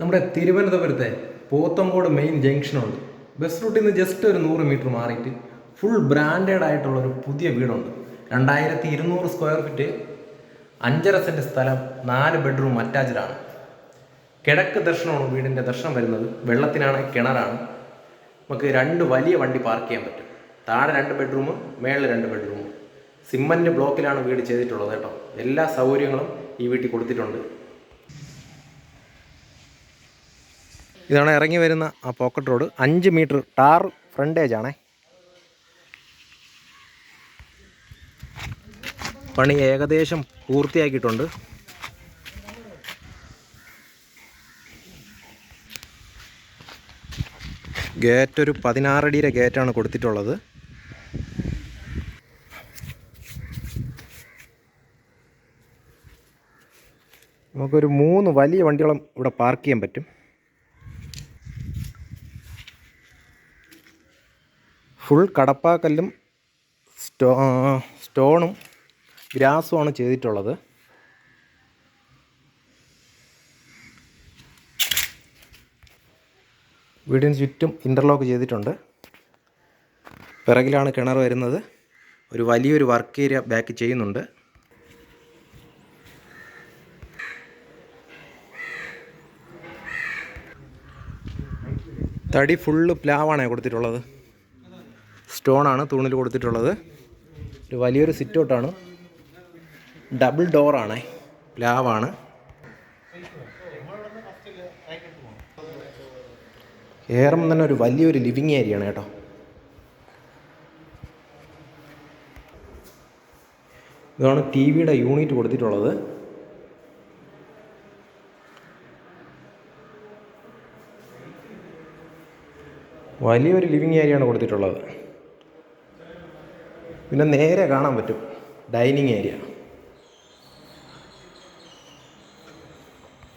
നമ്മുടെ തിരുവനന്തപുരത്തെ Pothencode main ജംഗ്ഷനുണ്ട് bus റൂട്ടിൽ നിന്ന് ജസ്റ്റ് ഒരു നൂറ് മീറ്റർ മാറിയിട്ട് ഫുൾ ബ്രാൻഡഡ് ആയിട്ടുള്ള ഒരു പുതിയ വീടുണ്ട്. രണ്ടായിരത്തി ഇരുന്നൂറ് സ്ക്വയർ ഫീറ്റ് അഞ്ചര സെന്റ് സ്ഥലം നാല് ബെഡ്റൂം അറ്റാച്ച്ഡാണ് കിഴക്ക് ദർശനമാണ് വീടിന്റെ ദർശനം വരുന്നത്. വെള്ളത്തിനാണ് കിണറാണ്. നമുക്ക് രണ്ട് വലിയ വണ്ടി പാർക്ക് ചെയ്യാൻ പറ്റും. താഴെ രണ്ട് ബെഡ്റൂം മേളിൽ രണ്ട് ബെഡ്റൂം സിമ്മന്റ് ബ്ലോക്കിലാണ് വീട് ചെയ്തിട്ടുള്ളത് കേട്ടോ. എല്ലാ സൗകര്യങ്ങളും ഈ വീട്ടിൽ കൊടുത്തിട്ടുണ്ട്. ഇതാണ് ഇറങ്ങി വരുന്ന ആ പോക്കറ്റ് റോഡ് അഞ്ച് മീറ്റർ ടാർ ഫ്രണ്ടേജ് ആണേ. പണി ഏകദേശം പൂർത്തിയാക്കിയിട്ടുണ്ട്. ഗേറ്റ് ഒരു പതിനാറടിയുടെ ഗേറ്റാണ് കൊടുത്തിട്ടുള്ളത്. നമുക്കൊരു മൂന്ന് വലിയ വണ്ടികളും ഇവിടെ പാർക്ക് ചെയ്യാൻ പറ്റും. ഫുൾ കടപ്പാക്കല്ലും സ്റ്റോ സ്റ്റോണും ഗ്രാസുമാണ് ചെയ്തിട്ടുള്ളത്. വീടിന് ചുറ്റും ഇന്റർലോക്ക് ചെയ്തിട്ടുണ്ട്. പിറകിലാണ് കിണർ വരുന്നത്. ഒരു വലിയൊരു വർക്ക് ഏരിയ ബാക്ക് ചെയ്യുന്നുണ്ട്. തടി ഫുള്ള് പ്ലാവാണ് കൊടുത്തിട്ടുള്ളത്. സ്റ്റോണാണ് തൂണിൽ കൊടുത്തിട്ടുള്ളത്. ഒരു വലിയൊരു സിറ്റ് ഔട്ടാണ് ഡബിൾ ഡോറാണ്. ലാവാണ്. ഏറും തന്നെ ഒരു വലിയൊരു ലിവിങ് ഏരിയയാണ് കേട്ടോ. ഇതാണ് ടി വിയുടെ യൂണിറ്റ് കൊടുത്തിട്ടുള്ളത്. വലിയൊരു ലിവിങ് ഏരിയയാണ് കൊടുത്തിട്ടുള്ളത്. പിന്നെ നേരെ കാണാൻ പറ്റും. ഡൈനിങ് ഏരിയ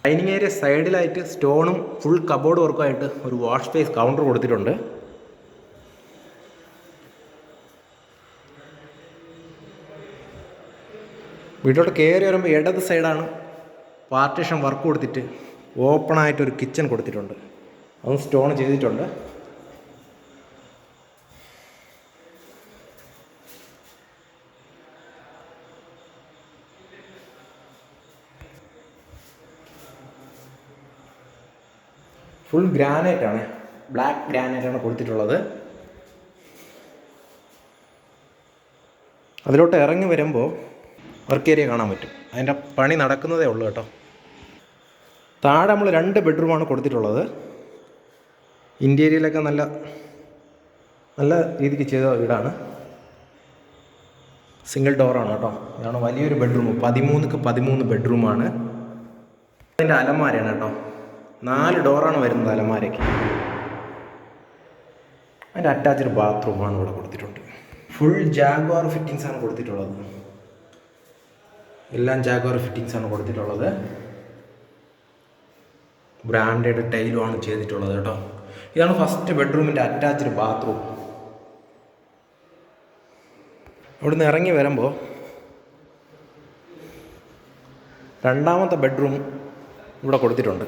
ഡൈനിങ് ഏരിയ സൈഡിലായിട്ട് സ്റ്റോണും ഫുൾ കബോർഡ് വർക്കുമായിട്ട് ഒരു വാഷ് സ്പേസ് കൗണ്ടർ കൊടുത്തിട്ടുണ്ട്. വീട്ടിലോട്ട് കയറി വരുമ്പോൾ ഇടത് സൈഡാണ് പാർട്ടീഷൻ വർക്ക് കൊടുത്തിട്ട് ഓപ്പണായിട്ടൊരു കിച്ചൺ കൊടുത്തിട്ടുണ്ട്. അതും സ്റ്റോൺ ചെയ്തിട്ടുണ്ട്. ഫുൾ ഗ്രാനൈറ്റ് ആണ്. ബ്ലാക്ക് ഗ്രാനൈറ്റ് ആണ് കൊടുത്തിട്ടുള്ളത്. അതിലോട്ട് ഇറങ്ങി വരുമ്പോൾ വർക്ക് ഏരിയ കാണാൻ പറ്റും. അതിന്റെ പണി നടക്കുന്നതേ ഉള്ളൂ കേട്ടോ. താഴെ നമ്മൾ രണ്ട് ബെഡ്റൂമാണ് കൊടുത്തിട്ടുള്ളത്. ഇന്റീരിയലൊക്കെ നല്ല നല്ല രീതിക്ക് ചെയ്ത വീടാണ്. സിംഗിൾ ഡോറാണ് കേട്ടോ. ഇതാണ് വലിയൊരു ബെഡ്റൂം പതിമൂന്നുക്ക് പതിമൂന്ന് ബെഡ്റൂമാണ് അതിന്റെ അലമാരയാണ് കേട്ടോ. നാല് ഡോറാണ് വരുന്നത് അലമാരയ്ക്ക്. അതിന്റെ അറ്റാച്ച്ഡ് ബാത്റൂമാണ് ഇവിടെ കൊടുത്തിട്ടുണ്ട്. ഫുൾ ജാഗ്വാർ ഫിറ്റിങ്സ് ആണ് കൊടുത്തിട്ടുള്ളത്. എല്ലാം ജാഗ്വാർ ഫിറ്റിങ്സ് ആണ് കൊടുത്തിട്ടുള്ളത്. ബ്രാൻഡഡ് ടൈലുമാണ് ചെയ്തിട്ടുള്ളത് കേട്ടോ. ഇതാണ് ഫസ്റ്റ് ബെഡ്റൂമിന്റെ അറ്റാച്ച്ഡ് ബാത്റൂം ഇവിടുന്ന് ഇറങ്ങി വരുമ്പോൾ രണ്ടാമത്തെ ബെഡ്റൂം ഇവിടെ കൊടുത്തിട്ടുണ്ട്.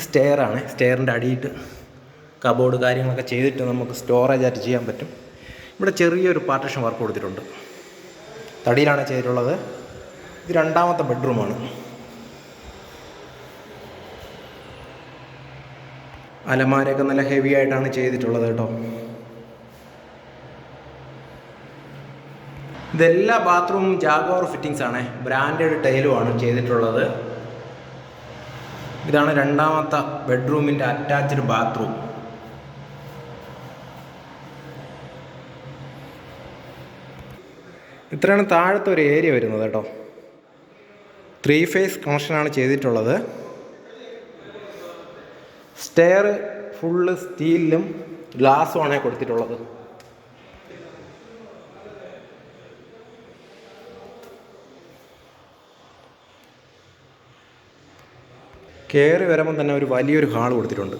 സ്റ്റെയറാണ്. സ്റ്റെയറിന്റെ അടിയിട്ട് കബോർഡ് കാര്യങ്ങളൊക്കെ ചെയ്തിട്ട് നമുക്ക് സ്റ്റോറേജ് ആയിട്ട് ചെയ്യാൻ പറ്റും. ഇവിടെ ചെറിയൊരു പാർട്ടീഷൻ വർക്ക് കൊടുത്തിട്ടുണ്ട്. തടിയിലാണ് ചെയ്തിട്ടുള്ളത്. ഇത് രണ്ടാമത്തെ ബെഡ്റൂമാണ്. അലമാരയൊക്കെ നല്ല ഹെവി ആയിട്ടാണ് ചെയ്തിട്ടുള്ളത് കേട്ടോ. ഇതെല്ലാ ബാത്റൂമും ജാഗോർ ഫിറ്റിങ്സ് ആണ് ബ്രാൻഡഡ് ടൈലുമാണ് ചെയ്തിട്ടുള്ളത്. ഇതാണ് രണ്ടാമത്തെ ബെഡ്റൂമിന്റെ അറ്റാച്ച്ഡ് ബാത്റൂം ഇത്രയാണ് താഴത്തെ ഒരു ഏരിയ വരുന്നത് കേട്ടോ. ത്രീ ഫേസ് കണക്ഷനാണ് ചെയ്തിട്ടുള്ളത്. സ്റ്റെയർ ഫുള്ള് സ്റ്റീലിലും ഗ്ലാസ്സുമാണ് കൊടുത്തിട്ടുള്ളത്. കയറി വരുമ്പം തന്നെ ഒരു വലിയൊരു ഹാൾ കൊടുത്തിട്ടുണ്ട്.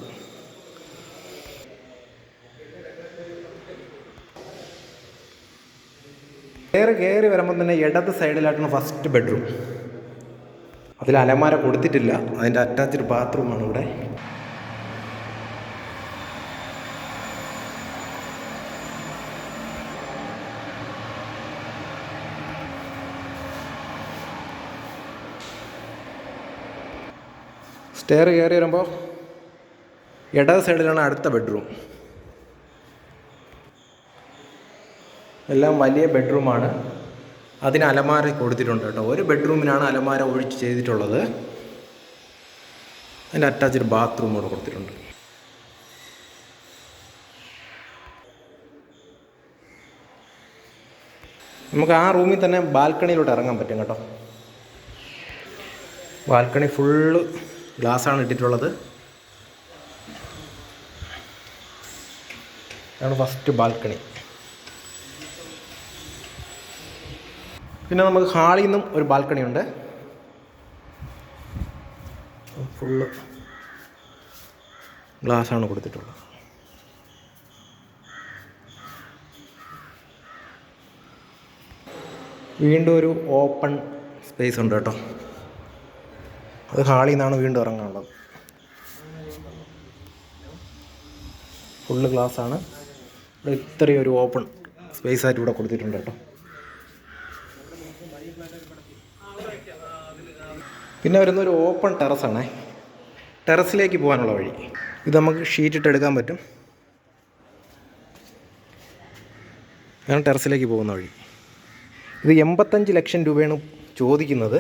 കയറി കയറി വരുമ്പം തന്നെ ഇടത് സൈഡിലായിട്ടാണ് ഫസ്റ്റ് ബെഡ്റൂം അതിൽ അലമാര കൊടുത്തിട്ടില്ല. അതിന്റെ അറ്റാച്ച്ഡ് ബാത്റൂമാണ് ഇവിടെ. സ്റ്റെയർ കയറി വരുമ്പോൾ ഇടത് സൈഡിലാണ് അടുത്ത ബെഡ്റൂം എല്ലാം വലിയ ബെഡ്റൂമാണ് അതിന് അലമാര കൊടുത്തിട്ടുണ്ട് കേട്ടോ. ഒരു ബെഡ്റൂമിനാണ് അലമാര ഒഴിച്ച് ചെയ്തിട്ടുള്ളത്. അതിന്റെ അറ്റാച്ച്ഡ് ബാത്റൂം കൂടെ കൊടുത്തിട്ടുണ്ട്. നമുക്ക് ആ റൂമിൽ തന്നെ ബാൽക്കണിയിലോട്ട് ഇറങ്ങാൻ പറ്റും കേട്ടോ. ബാൽക്കണി ഫുള്ള് ഗ്ലാസ്സാണ് ഇട്ടിട്ടുള്ളത്. ഇതാണ് ഫസ്റ്റ് ബാൽക്കണി പിന്നെ നമുക്ക് ഹാളിൽ നിന്നും ഒരു ബാൽക്കണി ഉണ്ട്. ഫുള്ള്. ഗ്ലാസ്സാണ് കൊടുത്തിട്ടുള്ളത്. വീണ്ടും ഒരു ഓപ്പൺ സ്പേസ് ഉണ്ട് കേട്ടോ. അത് ഹാളിൽ നിന്നാണ് വീണ്ടും ഇറങ്ങാനുള്ളത്. ഫുള്ള് ആണ്. ഇവിടെ ഇത്രയും ഒരു ഓപ്പൺ സ്പേസ് ആയിട്ട് ഇവിടെ കൊടുത്തിട്ടുണ്ട് കേട്ടോ. പിന്നെ വരുന്ന ഒരു ഓപ്പൺ ടെറസാണേ ടെറസിലേക്ക് പോകാനുള്ള വഴി. ഇത് നമുക്ക് ഷീറ്റ് ഇട്ട് എടുക്കാൻ പറ്റും. ഇതാണ് ടെറസിലേക്ക് പോകുന്ന വഴി. ഇത് എൺപത്തഞ്ച് ലക്ഷം രൂപയാണ് ചോദിക്കുന്നത്.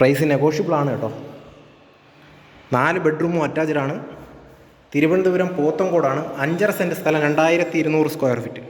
പ്രൈസ് നെഗോഷ്യബിൾ ആണ് കേട്ടോ. നാല് ബെഡ്റൂമും അറ്റാച്ച്ഡാണ് തിരുവനന്തപുരം പോത്തങ്കോടാണ് അഞ്ചര സെന്റ് സ്ഥലം രണ്ടായിരത്തി ഇരുന്നൂറ് സ്ക്വയർ ഫീറ്റ്